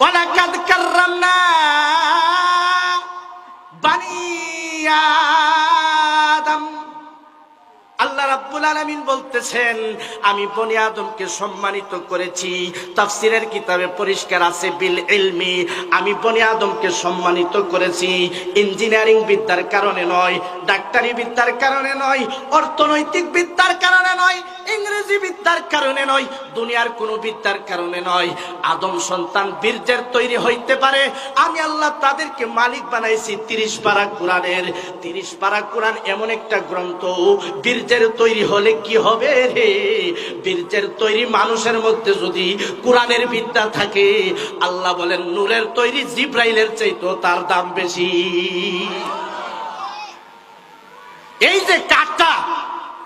ওয়ালাকাদ কাররামনা বানি আলামিন বলতেছেন, আমি বনি আদমকে সম্মানিত করেছি। তাফসিরের কিতাবে পরিষ্কার আছে, বিল ইলমি, আমি বনি আদমকে সম্মানিত করেছি। ইঞ্জিনিয়ারিং বিদ্যার কারণে নয়, ডাক্তারি বিদ্যার কারণে নয়, অর্থনৈতিক বিদ্যার কারণে নয়, ইংরেজি বিদ্যার কারণে নয়, দুনিয়ার কোনো বিদ্যার কারণে নয়। আদম সন্তান বীর্যের তৈরি হইতে পারে। আমি আল্লাহ তাদেরকে মালিক বানাইছি তিরিশ পারা কোরআনের। তিরিশ পারা কোরআন এমন একটা গ্রন্থ, বীর্যের তৈরি হলে কি হবে রে? বীর্যের তৈরি মানুষের মধ্যে যদি কোরআনের বিদ্যা থাকে, আল্লাহ বলেন, নূরের তৈরি জিব্রাইলের চাইতো তার দাম বেশি। এই যে কাঠটা,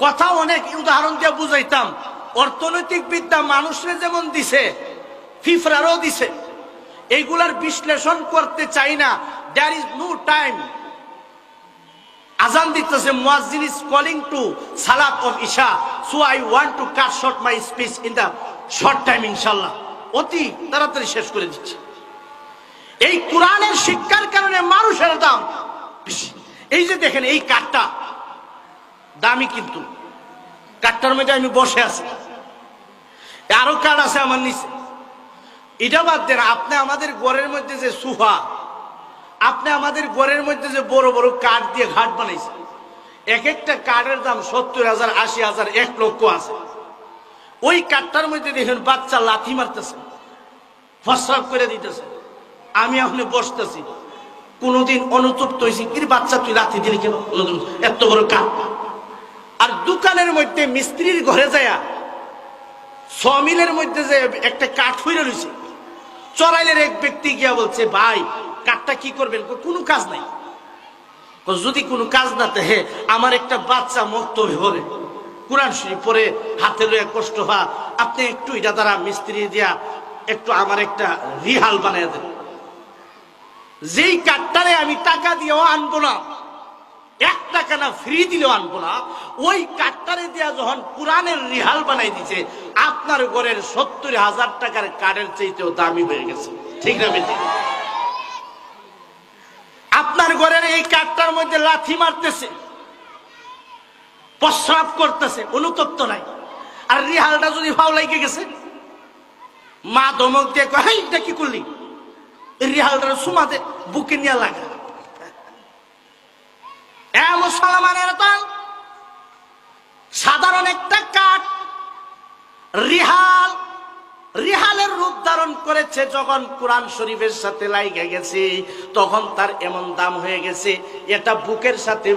কথা অনেক উদাহরণ দিয়ে বুঝাইতাম। অর্থনৈতিক বিদ্যা মানুষরে যেমন দিছে, ফিফরারও দিছে। এইগুলার বিশ্লেষণ করতে চাই না। দেয়ার ইজ নো টাইম আজান দিতেছে মুয়াজ্জিন ইজ কলিং টু সালাত of Isha so I want to cut short my speech in the short time ইনশাল্লাহ অতি তাড়াতাড়ি শেষ করে দিচ্ছি। এই কোরআনের শিক্ষার কারণে মানুষের দাম। এই যে দেখেন, এই কাঠটা দামি কিন্তু। কাঠটার মধ্যে আমি বসে আছি। আরও কাঠ আছে আমার নিচে। এটা বাদ দেন, আপনি আমাদের ঘরের মধ্যে যে সুফা আপনি আমাদের ঘরের মধ্যে যে বড় বড় কাঠ দিয়ে ঘাট বানাইছেন এক একটা কাঠের দাম সত্তর হাজার, আশি হাজার, এক লক্ষ আছে। ওই কাঠটার মধ্যে দেখেন বাচ্চা লাথি মারতেছে ফসরাপ করে দিতেছে। আমি এখন বসতেছি। কোনোদিন অনুতপ্ত হয়েছি কি বাচ্চা, তুই লাথি দিলি কেন? এত বড় কাঠ আর দোকানের মধ্যে মিস্ত্রির ঘরে যায়া সমিলের মধ্যে যে একটা কাঠ হইরে রয়েছে চড়াইলের এক ব্যক্তি গিয়া বলছে, ভাই কাঠটা কি করবেন? কোনো কাজ নাই। যদি কোনো কাজ না হে, আমার একটা বাচ্চা মুক্ত হলে কোরআন শরীফ পরে হাতে লয়ে কষ্ট হওয়া। আপনি একটু এটা দ্বারা মিস্ত্রি দিয়া একটু আমার একটা রিহাল বানিয়ে দেন। যেই কাঠটারে আমি টাকা দিয়েও আনব না, এক টাকা না ফ্রি দিলেও আনব না, ওই কাঠটারে দিয়া যখন কোরআনের রিহাল বানাই দিছে, আপনার ঘরের সত্তর হাজার টাকার কাঠের চাইতেও দামি হয়ে গেছে। ঠিক না বেটি? আপনার ঘরের এই কাঠটার মধ্যে লাথি মারতেছে প্রস্রাব করতেছে অনুতপ্ত নাই। আর রিহালটা যদি ভাও লাগে গেছে মা ধমক দিয়ে কয় "হেই, এটা কি করলি? রিহালটার সুমাতে বুকে নিয়ে লাগা। মুসলমানের দল সাধারণ একটা কাঠ রিহাল রূপ ধারণ করেছে, যখন কোরআন শরীফের সাথে লাইগে গেছে, তখন তার এমন দাম হয়ে গেছে এটা বুকের সাথে,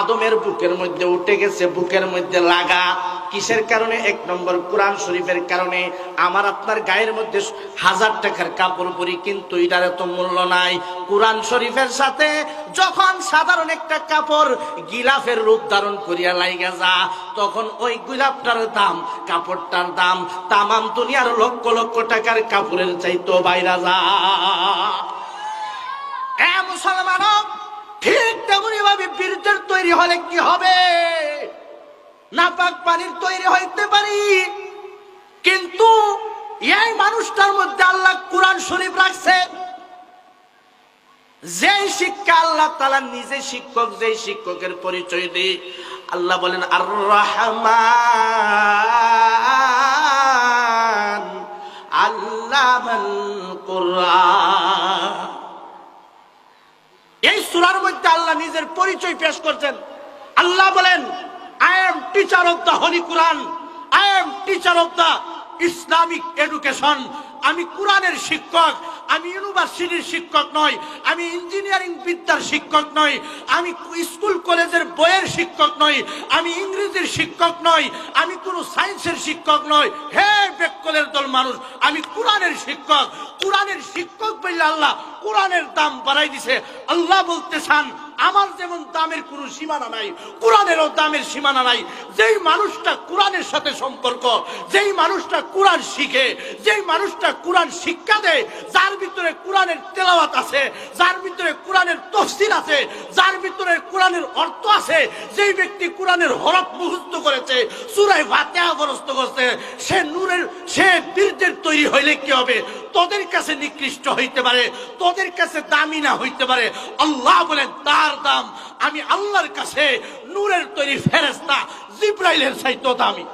আদমের বুকের মধ্যে উঠে গেছে, বুকের মধ্যে লাগা। কিসের কারণে? এক নম্বর, কোরআন শরীফের কারণে। আমার আপনার গায়ের মধ্যে হাজার টাকার কাপড় পরি, কিন্তু এটার এত মূল্য নাই। কোরআন শরীফের সাথে যখন সাধারণ একটা কাপড় গিলাফের রূপ ধারণ করিয়া লাইগা যা, তখন ওই গিলাফটার দাম, কাপড়টার দাম তামাম দুনিয়ার লক্ষ লক্ষ টাকার কাপড়ের চাইতো বাইরা যা। এ মুসলমান ঠিক তেমনি ভাবে বীরদের তৈরি হলে কি হবে? নাপাক পানির তৈরি হইতে পারি। কিন্তু এই মানুষটার মধ্যে আল্লাহ কোরআন শরীফ রাখছে। যেই শিক্ষা আল্লাহ তালা নিজে শিক্ষক, যেই শিক্ষকের পরিচয় দিই আল্লাহ বলেন আর রহমান মধ্যে আল্লাহ নিজের পরিচয় পেশ করছেন। আল্লাহ বলেন I am teacher of the holy Quran I am teacher of the Islamic education আমি কোরআনের শিক্ষক। আমি ইউনিভার্সিটির শিক্ষক নই, আমি ইঞ্জিনিয়ারিং বিদ্যার শিক্ষক নই, আমি স্কুল কলেজের বইয়ের শিক্ষক নই, আমি ইংরেজির শিক্ষক নই, আমি কোনো সায়েন্সের শিক্ষক নই। হে বেকলের দল মানুষ, আমি কোরআনের শিক্ষক। কোরআনের শিক্ষক বললে আল্লাহ কোরআনের দাম বাড়াই দিছে। আল্লাহ বলতে চান আমার যেমন দামের কোনো সীমানা নাই, কোরআনেরও দামের সীমানা নাই, যেই মানুষটা কোরআনের সাথে সম্পর্ক, যেই মানুষটা কোরআন শিখে, যেই মানুষটা কোরআন শিক্ষা দেয়, যার ভিতরে কোরআনের তেলাওয়াত আছে, যার ভিতরে কোরআনের তফসিল আছে, যার ভিতরে কোরআনের অর্থ আছে, যেই ব্যক্তি কোরআনের হরফ মুখস্থ করেছে সুরাই ফাতেহা মুখস্থ করছে, সে নূরের, সে বীরদের তৈরি হইলে কি হবে? তোদের কাছে নিকৃষ্ট হইতে পারে, তোদের কাছে দামি না হইতে পারে। আল্লাহ বলেন, তার দাম। আমি আল্লাহর কাছে নূরের তৈরি ফেরেস্তা জিব্রাইলের সাহিত্য দামি।